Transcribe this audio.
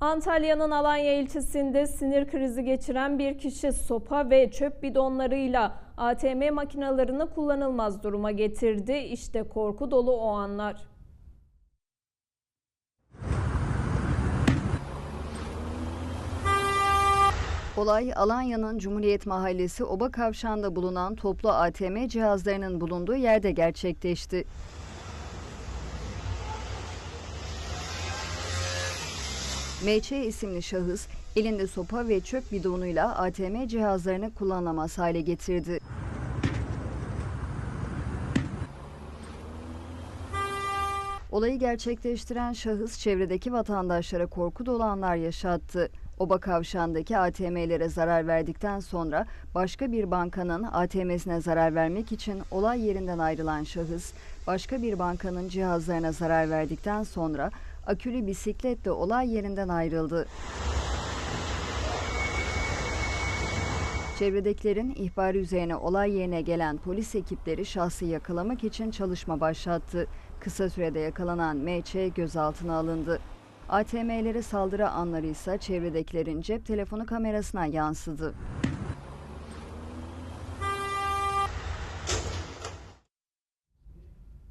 Antalya'nın Alanya ilçesinde sinir krizi geçiren bir kişi sopa ve çöp bidonlarıyla ATM makinalarını kullanılmaz duruma getirdi. İşte korku dolu o anlar. Olay Alanya'nın Cumhuriyet Mahallesi Oba Kavşağı'nda bulunan toplu ATM cihazlarının bulunduğu yerde gerçekleşti. MÇ isimli şahıs elinde sopa ve çöp bidonuyla ATM cihazlarını kullanılamaz hale getirdi. Olayı gerçekleştiren şahıs çevredeki vatandaşlara korku dolu anlar yaşattı. Oba kavşağındaki ATM'lere zarar verdikten sonra başka bir bankanın ATM'sine zarar vermek için olay yerinden ayrılan şahıs, başka bir bankanın cihazlarına zarar verdikten sonra akülü bisikletle olay yerinden ayrıldı. Çevredekilerin ihbarı üzerine olay yerine gelen polis ekipleri şahsı yakalamak için çalışma başlattı. Kısa sürede yakalanan MÇ gözaltına alındı. ATM'lere saldırı anları ise çevredekilerin cep telefonu kamerasına yansıdı.